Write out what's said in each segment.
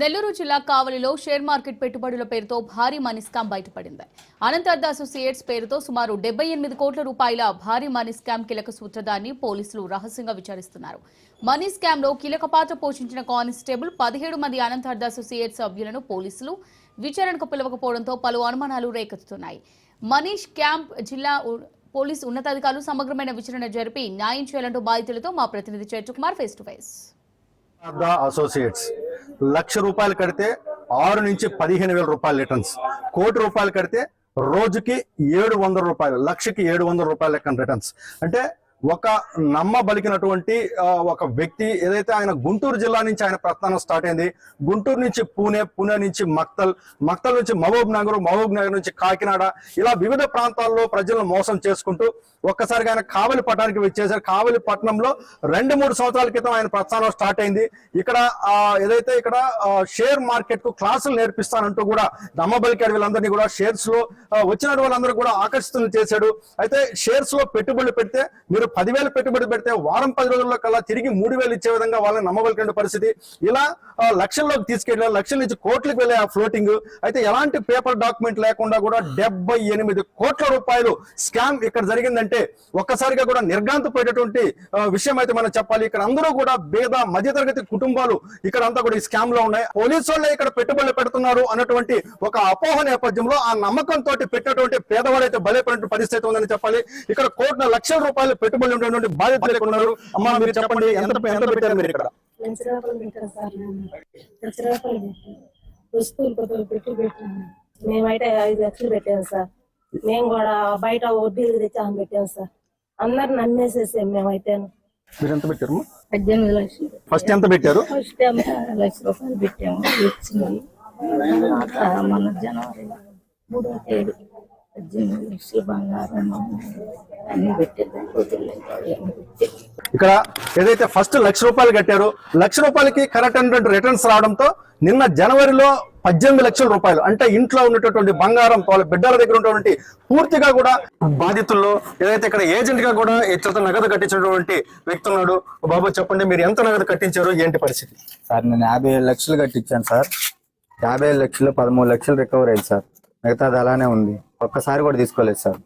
నెల్లూరు జిల్లా కావలిలో share market పెట్టుబడుల పేరుతో భారీ మనీ స్కామ్ బయటపడింది. అనంతర్ద అసోసియేట్స్ పేరుతో సుమారు డెబ్బై ఎనిమిది కోట్ల రూపాయల భారీ మనీ స్కామ్ కీలక సూత్రధాన్ని పోలీసులు రహస్యంగా విచారిస్తున్నారు. మనీ స్కామ్లో కీలక పాత్ర పోషించిన కానిస్టేబుల్ పదిహేడు మంది అనంతర్ద అసోసియేట్స్ సభ్యులను పోలీసులు విచారణకు పిలవకపోవడంతో పలు అనుమానాలు రేకెత్తుతున్నాయి. మనీష్ క్యాంప్ జిల్లా పోలీసు ఉన్నతాధికారులు సమగ్రమైన విచారణ జరిపి న్యాయం చేయాలంటూ బాధితులతో మా ప్రతినిధి Chaitrakumar face to face. The associates. లక్ష రూపాయలు కడితే ఆరు నుంచి పదిహేను వేల రూపాయలు రిటర్న్స్. కోటి రూపాయలు కడితే రోజుకి ఏడు వందల రూపాయలు లక్షకి ఏడు వందల రూపాయల లెక్కన రిటర్న్స్. అంటే ఒక నమ్మబలికినటువంటి ఒక వ్యక్తి ఏదైతే ఆయన గుంటూరు జిల్లా నుంచి ఆయన ప్రస్థానం స్టార్ట్ అయింది గుంటూరు నుంచి పూణే పూణే నుంచి మక్తల్ మక్తల్ నుంచి మహబూబ్ నగర్ మహబూబ్ నగర్ నుంచి కాకినాడ ఇలా వివిధ ప్రాంతాల్లో ప్రజలను మోసం చేసుకుంటూ ఒక్కసారిగా ఆయన కావలి పట్టణానికి వచ్చేసారు. కావలి పట్టణంలో రెండు మూడు సంవత్సరాల క్రితం ఆయన ప్రస్థానం స్టార్ట్ అయింది. ఇక్కడ ఆ, ఏదైతే ఇక్కడ షేర్ మార్కెట్కు క్లాసులు నేర్పిస్తానంటూ కూడా నమ్మబలికాడు వీళ్ళందరినీ కూడా షేర్స్లో వచ్చిన వాళ్ళందరూ కూడా ఆకర్షితులు చేశాడు. అయితే షేర్స్లో పెట్టుబడులు పెడితే మీరు పదివేలు పెట్టుబడి పెడితే వారం పది రోజుల్లో కల్లా తిరిగి మూడు వేలు ఇచ్చే విధంగా వాళ్ళని నమ్మబలికిన పరిస్థితి. ఇలా లక్షల్లోకి తీసుకెళ్ళారు లక్షల నుంచి కోట్లకు వెళ్ళే ఆ ఫ్లోటింగ్ అయితే ఎలాంటి పేపర్ డాక్యుమెంట్ లేకుండా కూడా డెబ్బై ఎనిమిది కోట్ల రూపాయలు స్కామ్ ఇక్కడ జరిగిందంటే ఒక్కసారిగా కూడా నిర్గాంతపోయేటటువంటి విషయం అయితే మనం చెప్పాలి. ఇక్కడ అందరూ కూడా పేద మధ్యతరగతి కుటుంబాలు ఇక్కడ అంతా కూడా ఈ స్కామ్లో ఉన్నాయి. పోలీసు వాళ్ళే ఇక్కడ పెట్టుబడులు పెడుతున్నారు అన్నటువంటి ఒక అపోహ నేపథ్యంలో ఆ నమ్మకంతో పెట్టినటువంటి పేదవాడైతే బలైపోయిన పరిస్థితి ఉందని చెప్పాలి. ఇక్కడ కోట్ల లక్షల రూపాయలు పెట్టుబడి పెట్టుబడులు ఉన్నటువంటి ఇక్కడ ఉన్నారు. అమ్మా మీరు చెప్పండి ఎంత ఎంత పెట్టారు మీరు ఇక్కడ? లక్ష రూపాయలు పెట్టాను సార్ నేను. లక్ష రూపాయలు పెట్టాను వస్తువులు కొద్దిగా పెట్టి పెట్టాను. మేమైతే ఐదు లక్షలు పెట్టాము సార్. మేము కూడా బయట వడ్డీలు తెచ్చి ఆమె పెట్టాము సార్. అందరు నమ్మేసేసాం మేమైతే. మీరు ఎంత పెట్టారు పద్దెనిమిది లక్షలు. ఫస్ట్ ఎంత పెట్టారు? ఫస్ట్ లక్ష రూపాయలు పెట్టాము. మన జనవరి మూడో తేదీ. ఇక్కడ ఏదైతే ఫస్ట్ లక్ష రూపాయలు కట్టారో లక్ష రూపాయలకి కరెక్ట్ అయినటువంటి రిటర్న్స్ రావడంతో నిన్న జనవరిలో పద్దెనిమిది లక్షల రూపాయలు అంటే ఇంట్లో ఉన్నటువంటి బంగారం వాళ్ళ బిడ్డల దగ్గర ఉన్నటువంటి పూర్తిగా కూడా బాధితుల్లో ఏదైతే ఇక్కడ ఏజెంట్గా కూడా ఇతరత నగదు కట్టించినటువంటి వ్యక్తి ఉన్నాడు బాబు చెప్పండి మీరు ఎంత నగదు కట్టించారు ఏంటి పరిస్థితి? సార్ నేను యాభై లక్షలు కట్టించాను సార్. యాభై లక్షలు పదమూడు లక్షలు రికవర్ అయింది సార్. మిగతాది అలానే ఉంది. ఒక్కసారి కూడా తీసుకోలేదు సార్.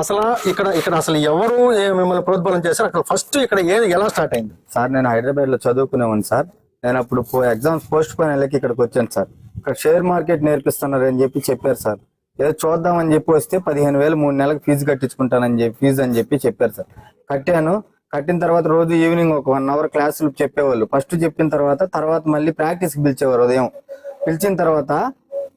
అసలు ఇక్కడ ఇక్కడ అసలు ఎవరు మిమ్మల్ని ప్రోద్బలం చేశారు అక్కడ ఫస్ట్ ఇక్కడ ఏది ఎలా స్టార్ట్ అయింది? సార్ నేను హైదరాబాద్లో చదువుకునేవాడిని సార్. నేను అప్పుడు ఎగ్జామ్స్ పోస్ట్ పోయిన వెళ్ళకి ఇక్కడికి వచ్చాను సార్. ఇక్కడ షేర్ మార్కెట్ నేర్పిస్తున్నారు అని చెప్పి చెప్పారు సార్. ఏదో చూద్దామని చెప్పి వస్తే పదిహేను వేలు మూడు నెలలకు ఫీజు కట్టించుకుంటానని చెప్పి ఫీజు అని చెప్పి చెప్పారు సార్. కట్టాను. కట్టిన తర్వాత రోజు ఈవినింగ్ ఒక వన్ అవర్ క్లాసులు చెప్పేవాళ్ళు. ఫస్ట్ చెప్పిన తర్వాత తర్వాత మళ్ళీ ప్రాక్టీస్కి పిలిచేవారు ఉదయం. పిలిచిన తర్వాత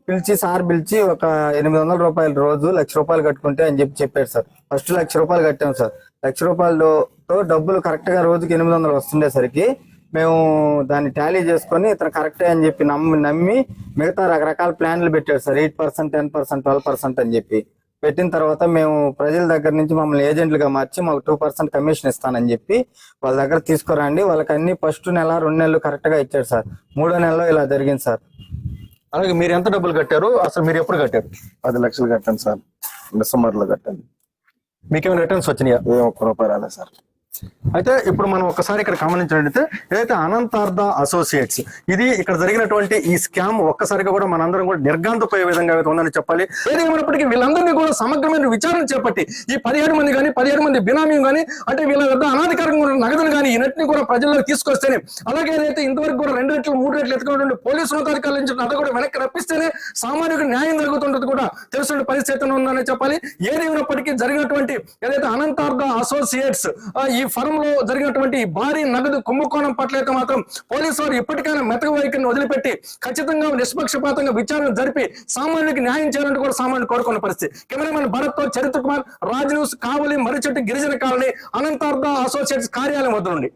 పిలిచి సార్ పిలిచి ఒక ఎనిమిది వందల రూపాయలు రోజు లక్ష రూపాయలు కట్టుకుంటే అని చెప్పి చెప్పారు సార్. ఫస్ట్ లక్ష రూపాయలు కట్టాం సార్. లక్ష రూపాయలతో డబ్బులు కరెక్ట్గా రోజుకి ఎనిమిది వందలు వస్తుండేసరికి మేము దాన్ని టాలీ చేసుకొని ఇతను కరెక్టే అని చెప్పి నమ్మి నమ్మి మిగతా రకరకాల ప్లాన్లు పెట్టాడు sir. Eight percent ten percent twelve percent అని చెప్పి. పెట్టిన తర్వాత మేము ప్రజల దగ్గర నుంచి మమ్మల్ని ఏజెంట్లుగా మార్చి మాకు టూ పర్సెంట్ కమిషన్ ఇస్తానని చెప్పి వాళ్ళ దగ్గర తీసుకురండి. వాళ్ళకి అన్ని ఫస్ట్ నెల రెండు నెలలు కరెక్ట్గా ఇచ్చాడు సార్. మూడో నెలలో ఇలా జరిగింది సార్. అలాగే మీరు ఎంత డబ్బులు కట్టారు అసలు మీరు ఎప్పుడు కట్టారు? పది లక్షలు కట్టాను సార్. డిసెంబర్లో కట్టాను. మీకేమైనా రిటర్న్స్ వచ్చినాయా? ఏం ఒక్క రూపాయి రాలేదు సార్. అయితే ఇప్పుడు మనం ఒకసారి ఇక్కడ గమనించినట్లయితే ఏదైతే అనంతార్థ అసోసియేట్స్ ఇది ఇక్కడ జరిగినటువంటి ఈ స్కామ్ ఒక్కసారిగా కూడా మనందరం కూడా నిర్గాంతపోయే విధంగా అయితే ఉందని చెప్పాలి. ఏదేమైనప్పటికీ వీళ్ళందరినీ కూడా సమగ్రమైన విచారణ చేపట్టి ఈ పదిహేడు మంది కానీ పదిహేడు మంది బినామీ కానీ అంటే వీళ్ళ వద్ద అనాధికారంగా ఉన్న నగదును కానీ ఇన్నింటినీ కూడా ప్రజల్లోకి తీసుకొస్తేనే అలాగే ఏదైతే ఇంతవరకు కూడా రెండు రెట్లు మూడు రెట్లు ఎత్తుకున్నటువంటి పోలీసు ఉన్నతాధికారుల నుంచి నగ కూడా వెనక్కి రప్పిస్తేనే సామాన్యుడికి న్యాయం జరుగుతుంటది కూడా తెలుసుకునే పరిస్థితి ఉందని చెప్పాలి. ఏదేమైనప్పటికీ జరిగినటువంటి ఏదైతే అనంతార్థ అసోసియేట్స్ ఈ ఈ ఫరం లో జరిగినటువంటి భారీ నగదు కుంభకోణం పట్ల అయితే మాత్రం పోలీసు వారు ఇప్పటికైనా మెతక వైఖరిని వదిలిపెట్టి ఖచ్చితంగా నిష్పక్షపాతంగా విచారణ జరిపి సామాన్యుడికి న్యాయం చేయాలంటే కూడా సామాన్యుడు కోరుకున్న పరిస్థితి. కెమెరామెన్ భరత్తో చరిత్ర కుమార్ రాజ్ న్యూస్ కావలి మరిచెట్టు గిరిజన కాలనీ అనంతార్థ అసోసియేట్స్ కార్యాలయం వద్ద నుండి.